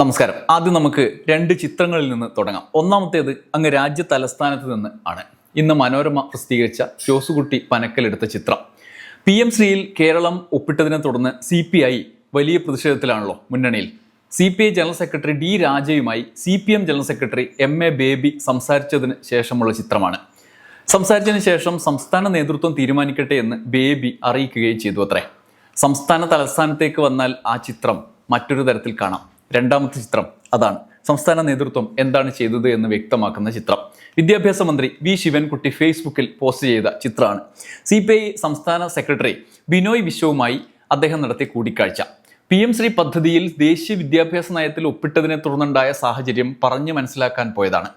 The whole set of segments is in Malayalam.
നമസ്കാരം. ആദ്യം നമുക്ക് രണ്ട് ചിത്രങ്ങളിൽ നിന്ന് തുടങ്ങാം. ഒന്നാമത്തേത് അങ്ങ് രാജ്യ തലസ്ഥാനത്ത് നിന്ന് ആണ്. ഇന്ന് മനോരമ പ്രസിദ്ധീകരിച്ച ജോസുകുട്ടി പനക്കലെടുത്ത ചിത്രം. പി എം ശ്രീയിൽ കേരളം ഒപ്പിട്ടതിനെ തുടർന്ന് സി പി ഐ വലിയ പ്രതിഷേധത്തിലാണല്ലോ മുന്നണിയിൽ. C P I general secretary D രാജയുമായി C P M general secretary M A Baby സംസാരിച്ചതിന് ശേഷമുള്ള ചിത്രമാണ്. സംസാരിച്ചതിന് ശേഷം സംസ്ഥാന നേതൃത്വം തീരുമാനിക്കട്ടെ എന്ന് ബേബി അറിയിക്കുകയും ചെയ്തു അത്രേ. സംസ്ഥാന തലസ്ഥാനത്തേക്ക് വന്നാൽ ആ ചിത്രം മറ്റൊരു തരത്തിൽ കാണാം. രണ്ടാമത്തെ ചിത്രം അതാണ്. സംസ്ഥാന നേതൃത്വം എന്താണ് ചെയ്തത് എന്ന് വ്യക്തമാക്കുന്ന ചിത്രം. വിദ്യാഭ്യാസ മന്ത്രി വി ശിവൻകുട്ടി ഫേസ്ബുക്കിൽ പോസ്റ്റ് ചെയ്ത ചിത്രമാണ്. സി സംസ്ഥാന സെക്രട്ടറി ബിനോയ് വിശ്വവുമായി അദ്ദേഹം നടത്തിയ കൂടിക്കാഴ്ച. പി എം ശ്രീ പദ്ധതിയിൽ ദേശീയ വിദ്യാഭ്യാസ നയത്തിൽ ഒപ്പിട്ടതിനെ തുടർന്നുണ്ടായ സാഹചര്യം പറഞ്ഞു മനസ്സിലാക്കാൻ പോയതാണ്.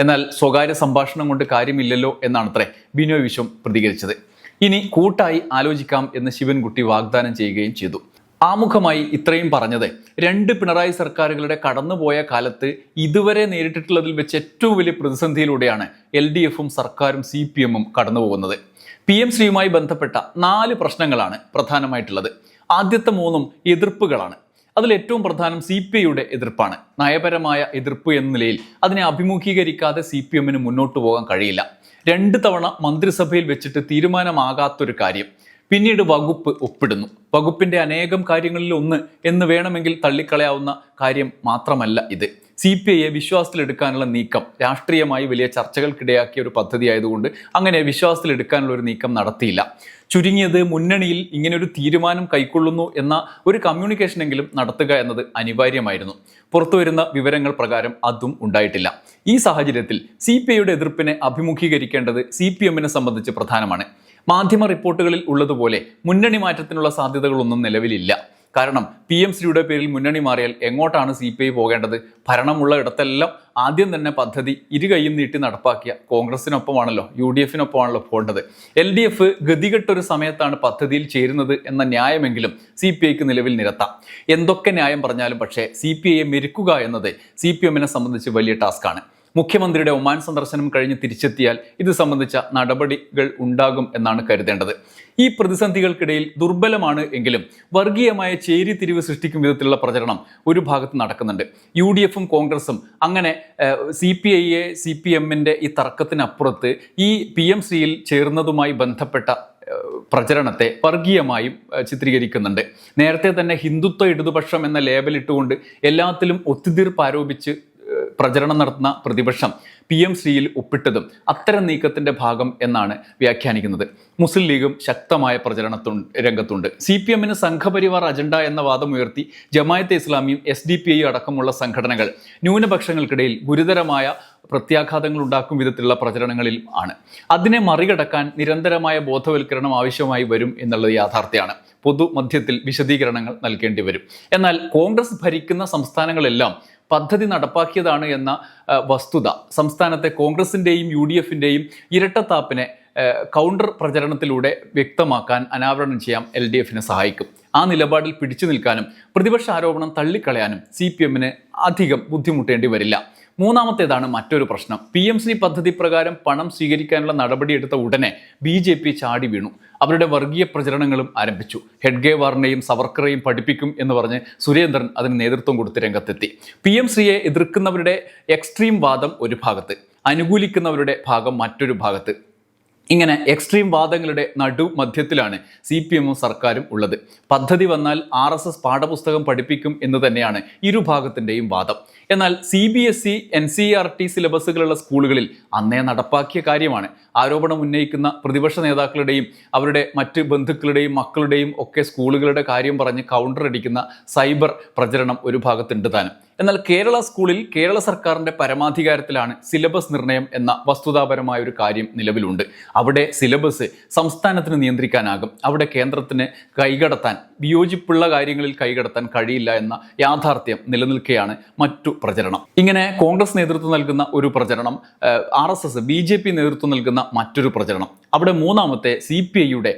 എന്നാൽ സ്വകാര്യ സംഭാഷണം കൊണ്ട് കാര്യമില്ലല്ലോ എന്നാണത്രേ ബിനോയ് വിശ്വം പ്രതികരിച്ചത്. ഇനി കൂട്ടായി ആലോചിക്കാം എന്ന് ശിവൻകുട്ടി വാഗ്ദാനം ചെയ്യുകയും ചെയ്തു. ആമുഖമായി ഇത്രയും പറഞ്ഞത്. രണ്ട് പിണറായി സർക്കാരുകളുടെ കടന്നുപോയ കാലത്ത് ഇതുവരെ നേരിട്ടിട്ടുള്ളതിൽ വെച്ച് ഏറ്റവും വലിയ പ്രതിസന്ധിയിലൂടെയാണ് എൽ ഡി എഫും സർക്കാരും സി പി എമ്മും കടന്നുപോകുന്നത്. പി എം ശ്രീയുമായി ബന്ധപ്പെട്ട നാല് പ്രശ്നങ്ങളാണ് പ്രധാനമായിട്ടുള്ളത്. ആദ്യത്തെ മൂന്നും എതിർപ്പുകളാണ്. അതിൽ ഏറ്റവും പ്രധാനം സി പി ഐയുടെ എതിർപ്പാണ്. നയപരമായ എതിർപ്പ് എന്ന നിലയിൽ അതിനെ അഭിമുഖീകരിക്കാതെ സി പി എമ്മിന് മുന്നോട്ട് പോകാൻ കഴിയില്ല. രണ്ട് തവണ മന്ത്രിസഭയിൽ വെച്ചിട്ട് തീരുമാനമാകാത്തൊരു കാര്യം. പിന്നീട് വകുപ്പ് ഒപ്പിടുന്നു. വകുപ്പിന്റെ അനേകം കാര്യങ്ങളിൽ ഒന്ന് എന്ന് വേണമെങ്കിൽ തള്ളിക്കളയാവുന്ന കാര്യം മാത്രമല്ല ഇത്. സി പി ഐയെ വിശ്വാസത്തിലെടുക്കാനുള്ള നീക്കം രാഷ്ട്രീയമായി വലിയ ചർച്ചകൾക്കിടയാക്കിയ ഒരു പദ്ധതി ആയതുകൊണ്ട് അങ്ങനെ വിശ്വാസത്തിലെടുക്കാനുള്ള ഒരു നീക്കം നടത്തിയില്ല. ചുരുങ്ങിയത് മുന്നണിയിൽ ഇങ്ങനെ ഒരു തീരുമാനം കൈക്കൊള്ളുന്നു എന്ന ഒരു കമ്മ്യൂണിക്കേഷനെങ്കിലും നടത്തുക എന്നത് അനിവാര്യമായിരുന്നു. പുറത്തുവരുന്ന വിവരങ്ങൾ പ്രകാരം അതും ഉണ്ടായിട്ടില്ല. ഈ സാഹചര്യത്തിൽ സി പി ഐയുടെ എതിർപ്പിനെ അഭിമുഖീകരിക്കേണ്ടത് സി പി എമ്മിനെ സംബന്ധിച്ച് പ്രധാനമാണ്. മാധ്യമ റിപ്പോർട്ടുകളിൽ ഉള്ളതുപോലെ മുന്നണി മാറ്റത്തിനുള്ള സാധ്യതകളൊന്നും നിലവിലില്ല. കാരണം പി എം ശ്രീയുടെ പേരിൽ മുന്നണി മാറിയാൽ എങ്ങോട്ടാണ് സി പി ഐ പോകേണ്ടത്? ഭരണമുള്ള ഇടത്തെല്ലാം ആദ്യം തന്നെ പദ്ധതി ഇരു കൈയും നീട്ടി നടപ്പാക്കിയ കോൺഗ്രസിനൊപ്പമാണല്ലോ യു ഡി എഫിനൊപ്പമാണല്ലോ പോകേണ്ടത്. എൽ ഡി എഫ് ഗതികെട്ടൊരു സമയത്താണ് പദ്ധതിയിൽ ചേരുന്നത് എന്ന ന്യായമെങ്കിലും സി പി ഐക്ക് നിലവിൽ നിരത്താം. എന്തൊക്കെ ന്യായം പറഞ്ഞാലും പക്ഷേ സി പി ഐയെ മെരുക്കുക എന്നത് സി പി എമ്മിനെ സംബന്ധിച്ച് വലിയ ടാസ്ക്കാണ്. മുഖ്യമന്ത്രിയുടെ ഒമാൻ സന്ദർശനം കഴിഞ്ഞ് തിരിച്ചെത്തിയാൽ ഇത് സംബന്ധിച്ച നടപടികൾ ഉണ്ടാകും എന്നാണ് കരുതേണ്ടത്. ഈ പ്രതിസന്ധികൾക്കിടയിൽ ദുർബലമാണ് എങ്കിലും വർഗീയമായ ചേരിതിരിവ് സൃഷ്ടിക്കും വിധത്തിലുള്ള പ്രചരണം ഒരു ഭാഗത്ത് നടക്കുന്നുണ്ട്. യു ഡി എഫും കോൺഗ്രസും അങ്ങനെ സി പി ഐയെ സി പി എമ്മിന്റെ ഈ തർക്കത്തിനപ്പുറത്ത് ഈ പി എം സിയിൽ ചേർന്നതുമായി ബന്ധപ്പെട്ട പ്രചരണത്തെ വർഗീയമായും ചിത്രീകരിക്കുന്നുണ്ട്. നേരത്തെ തന്നെ ഹിന്ദുത്വ ഇടതുപക്ഷം എന്ന ലേബലിട്ടുകൊണ്ട് എല്ലാത്തിലും ഒത്തുതീർപ്പ് ആരോപിച്ച് പ്രചരണം നടത്തുന്ന പ്രതിപക്ഷം പി എം ശ്രീയിൽ ഒപ്പിട്ടതും അത്തരം നീക്കത്തിന്റെ ഭാഗം എന്നാണ് വ്യാഖ്യാനിക്കുന്നത്. മുസ്ലിം ലീഗും ശക്തമായ പ്രചരണത്തു രംഗത്തുണ്ട്. സി പി എമ്മിന് സംഘപരിവാർ അജണ്ട എന്ന വാദം ഉയർത്തി ജമായത്തെ ഇസ്ലാമിയും എസ് ഡി പി ഐ അടക്കമുള്ള സംഘടനകൾ ന്യൂനപക്ഷങ്ങൾക്കിടയിൽ ഗുരുതരമായ പ്രത്യാഘാതങ്ങൾ ഉണ്ടാക്കും വിധത്തിലുള്ള പ്രചരണങ്ങളിൽ ആണ്. അതിനെ മറികടക്കാൻ നിരന്തരമായ ബോധവൽക്കരണം ആവശ്യമായി വരും എന്നുള്ളത് യാഥാർത്ഥ്യമാണ്. പൊതുമധ്യത്തിൽ വിശദീകരണങ്ങൾ നൽകേണ്ടി വരും. എന്നാൽ കോൺഗ്രസ് ഭരിക്കുന്ന സംസ്ഥാനങ്ങളെല്ലാം പദ്ധതി നടപ്പാക്കിയതാണ് എന്ന വസ്തുത. സംസ്ഥാനത്തെ കോൺഗ്രസിന്റെയും യു ഡി എഫിന്റെയും ഇരട്ടത്താപ്പിനെ കൗണ്ടർ പ്രചരണത്തിലൂടെ വ്യക്തമാക്കാൻ അനാവരണം ചെയ്യാം എൽ ഡി എഫിനെ സഹായിക്കും. ആ നിലപാടിൽ പിടിച്ചു നിൽക്കാനും പ്രതിപക്ഷ ആരോപണം തള്ളിക്കളയാനും സി പി എമ്മിന് അധികം ബുദ്ധിമുട്ടേണ്ടി വരില്ല. മൂന്നാമത്തേതാണ് മറ്റൊരു പ്രശ്നം. പി എം ശ്രീ പദ്ധതി പ്രകാരം പണം സ്വീകരിക്കാനുള്ള നടപടിയെടുത്ത ഉടനെ ബി ജെ പി ചാടി വീണു. അവരുടെ വർഗീയ പ്രചരണങ്ങളും ആരംഭിച്ചു. ഹെഡ്ഗേവാറിനെയും സവർക്കറേയും പഠിപ്പിക്കും എന്ന് പറഞ്ഞ് സുരേന്ദ്രൻ അതിന് നേതൃത്വം കൊടുത്ത് രംഗത്തെത്തി. പി എം ശ്രീയെ എതിർക്കുന്നവരുടെ എക്സ്ട്രീം വാദം ഒരു ഭാഗത്ത് അനുകൂലിക്കുന്നവരുടെ ഭാഗം മറ്റൊരു ഭാഗത്ത്. ഇങ്ങനെ എക്സ്ട്രീം വാദങ്ങളുടെ നടു മധ്യത്തിലാണ് സി പി എമ്മും സർക്കാരും ഉള്ളത്. പദ്ധതി വന്നാൽ ആർ എസ് എസ് പാഠപുസ്തകം പഠിപ്പിക്കും എന്ന് തന്നെയാണ് ഇരുഭാഗത്തിന്റെയും വാദം. എന്നാൽ C B S E N C R T സിലബസുകളുള്ള സ്കൂളുകളിൽ അന്നേ നടപ്പാക്കിയ കാര്യമാണ്. ആരോപണം ഉന്നയിക്കുന്ന പ്രതിപക്ഷ നേതാക്കളുടെയും അവരുടെ മറ്റ് ബന്ധുക്കളുടെയും മക്കളുടെയും ഒക്കെ സ്കൂളുകളുടെ കാര്യം പറഞ്ഞ് കൗണ്ടർ അടിക്കുന്ന സൈബർ പ്രചരണം ഒരു ഭാഗത്തുണ്ട് താനും. എന്നാൽ കേരള സ്കൂളിൽ കേരള സർക്കാരിന്റെ പരമാധികാരത്തിലാണ് സിലബസ് നിർണയം എന്ന വസ്തുതാപരമായ ഒരു കാര്യം നിലവിലുണ്ട്. അവിടെ സിലബസ് സംസ്ഥാനത്തിന് നിയന്ത്രിക്കാനാകും. അവിടെ കേന്ദ്രത്തിന് കൈകടത്താൻ വിയോജിപ്പുള്ള കാര്യങ്ങളിൽ കൈകടത്താൻ കഴിയില്ല എന്ന യാഥാർത്ഥ്യം നിലനിൽക്കുകയാണ് മറ്റു പ്രചരണം. ഇങ്ങനെ കോൺഗ്രസ് നേതൃത്വം നൽകുന്ന ഒരു പ്രചരണം R S S B J P നേതൃത്വം നൽകുന്ന മറ്റൊരു പ്രചരണം. അവിടെ മൂന്നാമത്തെ സി പി ഐയുടെ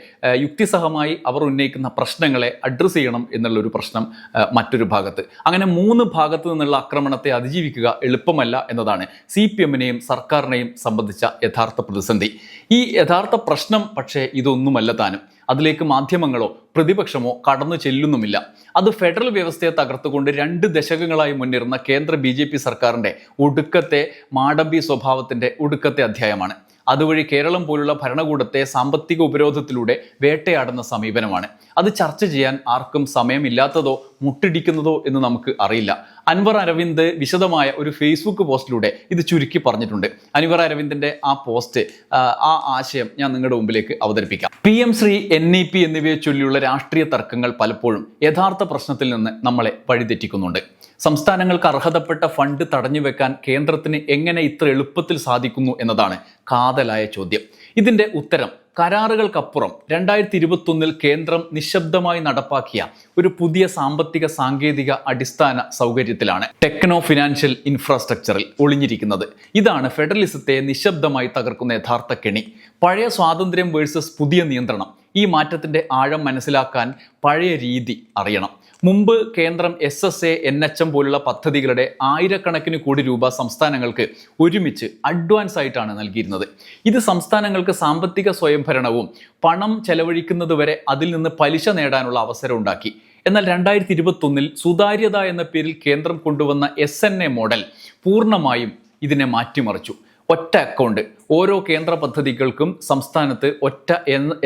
യുക്തിസഹമായി അവർ ഉന്നയിക്കുന്ന പ്രശ്നങ്ങളെ അഡ്രസ്സ് ചെയ്യണം എന്നുള്ള ഒരു പ്രശ്നം മറ്റൊരു ഭാഗത്ത്. അങ്ങനെ മൂന്ന് ഭാഗത്ത് നിന്നുള്ള ആക്രമണത്തെ അതിജീവിക്കുക എളുപ്പമല്ല എന്നതാണ് സി പി എമ്മിനെയും സർക്കാരിനെയും സംബന്ധിച്ച യഥാർത്ഥ പ്രതിസന്ധി. ഈ യഥാർത്ഥ പ്രശ്നം പക്ഷേ ഇതൊന്നുമല്ല താനും. അതിലേക്ക് മാധ്യമങ്ങളോ പ്രതിപക്ഷമോ കടന്നു ചെല്ലുന്നുമില്ല. അത് ഫെഡറൽ വ്യവസ്ഥയെ തകർത്തുകൊണ്ട് രണ്ട് ദശകങ്ങളായി മുന്നേറുന്ന കേന്ദ്ര ബി സർക്കാരിന്റെ ഒടുക്കത്തെ മാടമ്പി സ്വഭാവത്തിന്റെ ഒടുക്കത്തെ അധ്യായമാണ്. അതുവഴി കേരളം പോലുള്ള ഭരണകൂടത്തെ സാമ്പത്തിക ഉപരോധത്തിലൂടെ വേട്ടയാടുന്ന സമീപനമാണ്. അത് ചർച്ച ചെയ്യാൻ ആർക്കും സമയമില്ലാത്തതോ മുട്ടിടിക്കുന്നതോ എന്ന് നമുക്ക് അറിയില്ല. അൻവർ അരവിന്ദ് വിശദമായ ഒരു ഫേസ്ബുക്ക് പോസ്റ്റിലൂടെ ഇത് ചുരുക്കി പറഞ്ഞിട്ടുണ്ട്. അൻവർ അരവിന്ദിന്റെ ആ പോസ്റ്റ് ആ, ആശയം ഞാൻ നിങ്ങളുടെ മുമ്പിലേക്ക് അവതരിപ്പിക്കാം. P M Shri N E P എന്നിവയെ ചൊല്ലിയുള്ള രാഷ്ട്രീയ തർക്കങ്ങൾ പലപ്പോഴും യഥാർത്ഥ പ്രശ്നത്തിൽ നിന്ന് നമ്മളെ വഴിതെറ്റിക്കുന്നുണ്ട്. സംസ്ഥാനങ്ങൾക്ക് അർഹതപ്പെട്ട ഫണ്ട് തടഞ്ഞു വെക്കാൻ കേന്ദ്രത്തിന് എങ്ങനെ ഇത്ര എളുപ്പത്തിൽ സാധിക്കുന്നു എന്നതാണ് കാതലായ ചോദ്യം. ഇതിന്റെ ഉത്തരം കരാറുകൾക്കപ്പുറം രണ്ടായിരത്തി ഇരുപത്തൊന്നിൽ കേന്ദ്രം നിശബ്ദമായി നടപ്പാക്കിയ ഒരു പുതിയ സാമ്പത്തിക സാങ്കേതിക അടിസ്ഥാന സൗകര്യത്തിലാണ് ടെക്നോ ഫിനാൻഷ്യൽ ഇൻഫ്രാസ്ട്രക്ചറിൽ ഒളിഞ്ഞിരിക്കുന്നത്. ഇതാണ് ഫെഡറലിസത്തെ നിശബ്ദമായി തകർക്കുന്ന യഥാർത്ഥ കെണി. പഴയ സ്വാതന്ത്ര്യം വേഴ്സസ് പുതിയ നിയന്ത്രണം. ഈ മാറ്റത്തിന്റെ ആഴം മനസ്സിലാക്കാൻ പഴയ രീതി അറിയണം. മുമ്പ് കേന്ദ്രം S S A N H M പോലുള്ള പദ്ധതികളുടെ ആയിരക്കണക്കിന് കോടി രൂപ സംസ്ഥാനങ്ങൾക്ക് ഒരുമിച്ച് അഡ്വാൻസ് ആയിട്ടാണ് നൽകിയിരുന്നത്. ഇത് സംസ്ഥാനങ്ങൾക്ക് സാമ്പത്തിക സ്വയംഭരണവും പണം ചെലവഴിക്കുന്നത് വരെ അതിൽ നിന്ന് പലിശ നേടാനുള്ള അവസരം ഉണ്ടാക്കി. എന്നാൽ രണ്ടായിരത്തി ഇരുപത്തൊന്നിൽ സുതാര്യത എന്ന പേരിൽ കേന്ദ്രം കൊണ്ടുവന്ന എസ് എൻ എ മോഡൽ പൂർണമായും ഇതിനെ മാറ്റിമറിച്ചു. ഒറ്റ അക്കൗണ്ട് ഓരോ കേന്ദ്ര പദ്ധതികൾക്കും സംസ്ഥാനത്ത് ഒറ്റ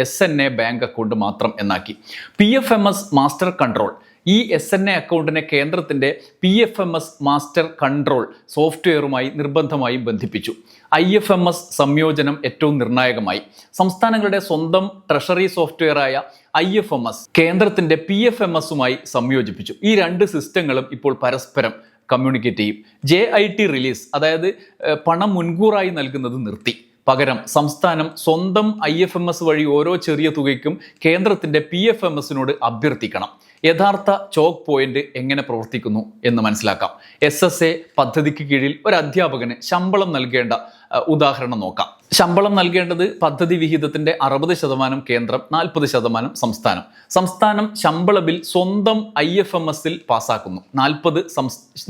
S N A bank account മാത്രം എന്നാക്കി. P F M S master control ഈ എസ് എൻ എ അക്കൗണ്ടിനെ കേന്ദ്രത്തിന്റെ P F M S master control സോഫ്റ്റ്വെയറുമായി നിർബന്ധമായും ബന്ധിപ്പിച്ചു. ഐ എഫ് എം എസ് സംയോജനം ഏറ്റവും നിർണായകമായി. സംസ്ഥാനങ്ങളുടെ സ്വന്തം ട്രഷറി സോഫ്റ്റ്വെയറായ ഐ എഫ് എം എസ് കേന്ദ്രത്തിന്റെ പി എഫ് എം എസുമായി സംയോജിപ്പിച്ചു. ഈ രണ്ട് സിസ്റ്റങ്ങളും ഇപ്പോൾ പരസ്പരം കമ്മ്യൂണിക്കേറ്റ് ചെയ്യും. ജെ ഐ ടി റിലീസ് അതായത് പണം മുൻകൂറായി നൽകുന്നത് നിർത്തി. പകരം സംസ്ഥാനം സ്വന്തം ഐ എഫ് എം എസ് വഴി ഓരോ ചെറിയ തുകയ്ക്കും കേന്ദ്രത്തിന്റെ പി എഫ് എം എസിനോട് അഭ്യർത്ഥിക്കണം. യഥാർത്ഥ ചോക്ക് പോയിന്റ് എങ്ങനെ പ്രവർത്തിക്കുന്നു എന്ന് മനസ്സിലാക്കാം. എസ് എസ് എ പദ്ധതിക്ക് കീഴിൽ ഒരു അധ്യാപകന് ശമ്പളം നൽകേണ്ട ഉദാഹരണം നോക്കാം. ശമ്പളം നൽകേണ്ടത് പദ്ധതി വിഹിതത്തിന്റെ അറുപത് ശതമാനം കേന്ദ്രം നാൽപ്പത് ശതമാനം സംസ്ഥാനം. സംസ്ഥാനം ശമ്പള ബിൽ സ്വന്തം ഐ എഫ് എം എസിൽ പാസ്സാക്കുന്നു നാൽപ്പത്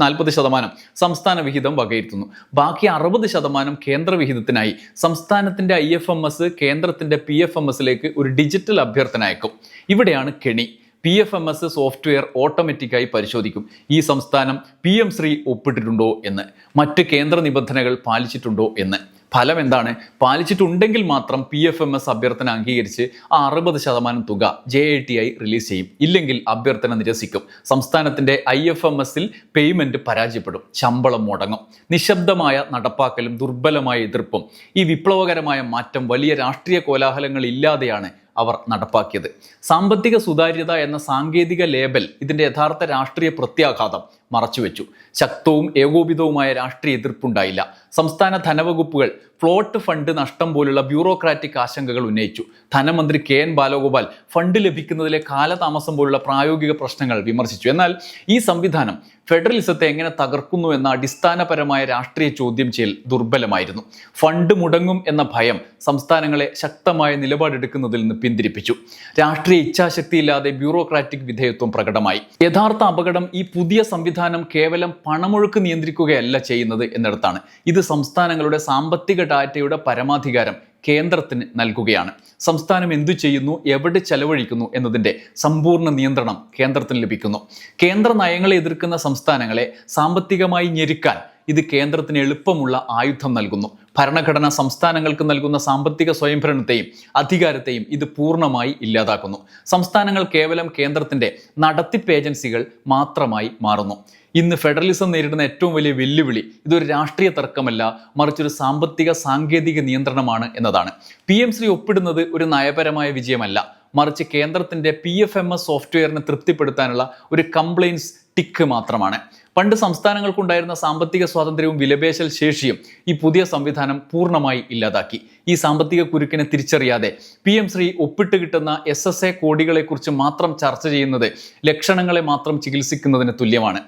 നാൽപ്പത് ശതമാനം സംസ്ഥാന വിഹിതം വകയിരുത്തുന്നു. ബാക്കി അറുപത് ശതമാനം കേന്ദ്ര വിഹിതത്തിനായി സംസ്ഥാനത്തിന്റെ ഐ എഫ് എം എസ് കേന്ദ്രത്തിന്റെ പി എഫ് എം എസിലേക്ക് ഒരു ഡിജിറ്റൽ അഭ്യർത്ഥന അയക്കും. ഇവിടെയാണ് കെണി. P F M S software ഓട്ടോമാറ്റിക്കായി പരിശോധിക്കും. ഈ സംസ്ഥാനം പി എം ശ്രീ ഒപ്പിട്ടിട്ടുണ്ടോ എന്ന് മറ്റ് കേന്ദ്ര നിബന്ധനകൾ പാലിച്ചിട്ടുണ്ടോ എന്ന്. ഫലം എന്താണ്? പാലിച്ചിട്ടുണ്ടെങ്കിൽ മാത്രം പി എഫ് എം എസ് അഭ്യർത്ഥന അംഗീകരിച്ച് ആ അറുപത് ശതമാനം തുക ജെ ഐ ടി ആയി റിലീസ് ചെയ്യും. ഇല്ലെങ്കിൽ അഭ്യർത്ഥന നിരസിക്കും. സംസ്ഥാനത്തിന്റെ ഐ എഫ് എം എസിൽ പേയ്മെന്റ് പരാജയപ്പെടും. ശമ്പളം മുടങ്ങും. നിശബ്ദമായ നടപ്പാക്കലും ദുർബലമായ എതിർപ്പും. ഈ വിപ്ലവകരമായ മാറ്റം വലിയ രാഷ്ട്രീയ കോലാഹലങ്ങൾ ഇല്ലാതെയാണ് അവർ നടപ്പാക്കിയത്. സാമ്പത്തിക സുതാര്യത എന്ന സാങ്കേതിക ലേബൽ ഇതിന്റെ യഥാർത്ഥ രാഷ്ട്രീയ പ്രത്യാഘാതം മറച്ചുവെച്ചു. ശക്തവും ഏകോപിതവുമായ രാഷ്ട്രീയ എതിർപ്പുണ്ടായില്ല. സംസ്ഥാന ധനവകുപ്പുകൾ ഫ്ലോട്ട് ഫണ്ട് നഷ്ടം പോലുള്ള ബ്യൂറോക്രാറ്റിക് ആശങ്കകൾ ഉന്നയിച്ചു. ധനമന്ത്രി കെ എൻ ബാലഗോപാൽ ഫണ്ട് ലഭിക്കുന്നതിലെ കാലതാമസം പോലുള്ള പ്രായോഗിക പ്രശ്നങ്ങൾ വിമർശിച്ചു. എന്നാൽ ഈ സംവിധാനം ഫെഡറലിസത്തെ എങ്ങനെ തകർക്കുന്നു എന്ന അടിസ്ഥാനപരമായ രാഷ്ട്രീയ ചോദ്യം ചെയ്യൽ ദുർബലമായിരുന്നു. ഫണ്ട് മുടങ്ങും എന്ന ഭയം സംസ്ഥാനങ്ങളെ ശക്തമായ നിലപാടെടുക്കുന്നതിൽ നിന്ന് പിന്തിരിപ്പിച്ചു. രാഷ്ട്രീയ ഇച്ഛാശക്തിയില്ലാതെ ബ്യൂറോക്രാറ്റിക് വിധേയത്വം പ്രകടമായി. യഥാർത്ഥ അപകടം ഈ പുതിയ സംവിധാനം കേവലം പണമൊഴുക്ക് നിയന്ത്രിക്കുകയല്ല ചെയ്യുന്നത് എന്നിടത്താണ്. ഇത് സംസ്ഥാനങ്ങളുടെ സാമ്പത്തിക ഡാറ്റയുടെ പരമാധികാരം കേന്ദ്രത്തിന് നൽകുകയാണ്. സംസ്ഥാനം എന്തു ചെയ്യുന്നു എവിടെ ചെലവഴിക്കുന്നു എന്നതിന്റെ സമ്പൂർണ നിയന്ത്രണം കേന്ദ്രത്തിന് ലഭിക്കുന്നു. കേന്ദ്ര നയങ്ങളെ എതിർക്കുന്ന സംസ്ഥാനങ്ങളെ സാമ്പത്തികമായി ഞെരുക്കാൻ ഇത് കേന്ദ്രത്തിന് എളുപ്പമുള്ള ആയുധം നൽകുന്നു. ഭരണഘടന സംസ്ഥാനങ്ങൾക്ക് നൽകുന്ന സാമ്പത്തിക സ്വയംഭരണത്തെയും അധികാരത്തെയും ഇത് പൂർണമായി ഇല്ലാതാക്കുന്നു. സംസ്ഥാനങ്ങൾ കേവലം കേന്ദ്രത്തിന്റെ നടത്തിപ്പ് ഏജൻസികൾ മാത്രമായി മാറുന്നു. ഇന്ന് ഫെഡറലിസം നേരിടുന്ന ഏറ്റവും വലിയ വെല്ലുവിളി ഇതൊരു രാഷ്ട്രീയ തർക്കമല്ല മറിച്ചൊരു സാമ്പത്തിക സാങ്കേതിക നിയന്ത്രണമാണ് എന്നതാണ്. പി എം ശ്രീ ഒപ്പിടുന്നത് ഒരു നയപരമായ വിജയമല്ല മറിച്ച് കേന്ദ്രത്തിന്റെ പി എഫ് എം എസ് സോഫ്റ്റ്വെയറിനെ തൃപ്തിപ്പെടുത്താനുള്ള ഒരു കംപ്ലൈൻസ് ടിക്ക് മാത്രമാണ്. പണ്ട് സംസ്ഥാനങ്ങൾക്കുണ്ടായിരുന്ന സാമ്പത്തിക സ്വാതന്ത്ര്യവും വിലപേശൽ ശേഷിയും ഈ പുതിയ സംവിധാനം പൂർണമായി ഇല്ലാതാക്കി. ഈ സാമ്പത്തിക കുരുക്കിനെ തിരിച്ചറിയാതെ പി എം ശ്രീ ഒപ്പിട്ട് കിട്ടുന്ന എസ് എസ് എ കോടികളെക്കുറിച്ച് മാത്രം ചർച്ച ചെയ്യുന്നത് ലക്ഷണങ്ങളെ മാത്രം ചികിത്സിക്കുന്നതിന് തുല്യമാണ്.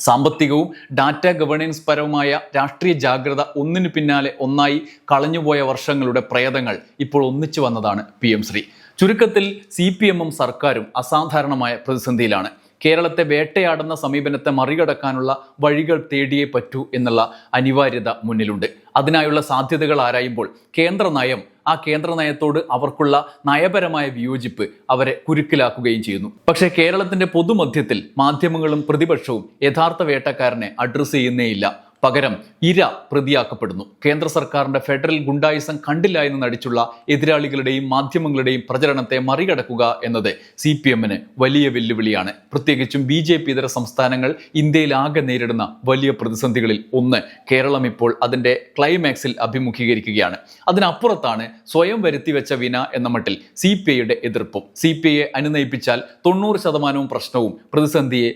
സാമ്പത്തികവും ഡാറ്റ ഗവേണൻസ് പരവുമായ രാഷ്ട്രീയ ജാഗ്രത ഒന്നിനു പിന്നാലെ ഒന്നായി കളഞ്ഞുപോയ വർഷങ്ങളുടെ പ്രേതങ്ങൾ ഇപ്പോൾ ഒന്നിച്ചു വന്നതാണ് പി എം ശ്രീ. ചുരുക്കത്തിൽ സി പി എമ്മും സർക്കാരും അസാധാരണമായ പ്രതിസന്ധിയിലാണ്. കേരളത്തെ വേട്ടയാടുന്ന സമീപനത്തെ മറികടക്കാനുള്ള വഴികൾ തേടിയേ പറ്റൂ എന്നുള്ള അനിവാര്യത മുന്നിലുണ്ട്. അതിനായുള്ള സാധ്യതകൾ ആരായുമ്പോൾ കേന്ദ്ര നയം ആ കേന്ദ്ര നയത്തോട് അവർക്കുള്ള നയപരമായ വിയോജിപ്പ് അവരെ കുരുക്കിലാക്കുകയും ചെയ്യുന്നു. പക്ഷേ കേരളത്തിന്റെ പൊതുമധ്യത്തിൽ മാധ്യമങ്ങളും പ്രതിപക്ഷവും യഥാർത്ഥ വേട്ടക്കാരനെ അഡ്രസ്സ് ചെയ്യുന്നേയില്ല. പകരം ഇര പ്രതിയാക്കപ്പെടുന്നു. കേന്ദ്ര സർക്കാരിന്റെ ഫെഡറൽ ഗുണ്ടായുസം കണ്ടില്ല എന്ന് നടിച്ചുള്ള എതിരാളികളുടെയും മാധ്യമങ്ങളുടെയും പ്രചരണത്തെ മറികടക്കുക എന്നത് സി പി എമ്മിന് വലിയ വെല്ലുവിളിയാണ്. പ്രത്യേകിച്ചും ബി ജെ പി ഇതര സംസ്ഥാനങ്ങൾ ഇന്ത്യയിലാകെ നേരിടുന്ന വലിയ പ്രതിസന്ധികളിൽ ഒന്ന്. കേരളം ഇപ്പോൾ അതിന്റെ ക്ലൈമാക്സിൽ അഭിമുഖീകരിക്കുകയാണ്. അതിനപ്പുറത്താണ് സ്വയം വരുത്തിവെച്ച വിന എന്ന മട്ടിൽ സി പി ഐയുടെ എതിർപ്പും. സി പി ഐയെ അനുനയിപ്പിച്ചാൽ തൊണ്ണൂറ് ശതമാനവും പ്രശ്നവും പ്രതിസന്ധിയെ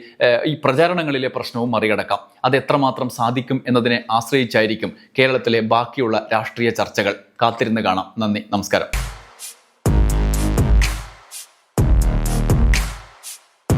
ഈ പ്രചാരണങ്ങളിലെ പ്രശ്നവും മറികടക്കാം. അത് എത്രമാത്രം സാധിക്കും എന്നതിനെ ആശ്രയിച്ചായിരിക്കും കേരളത്തിലെ ബാക്കിയുള്ള രാഷ്ട്രീയ ചർച്ചകൾ. കാത്തിരുന്ന് കാണാം. നന്ദി. നമസ്കാരം.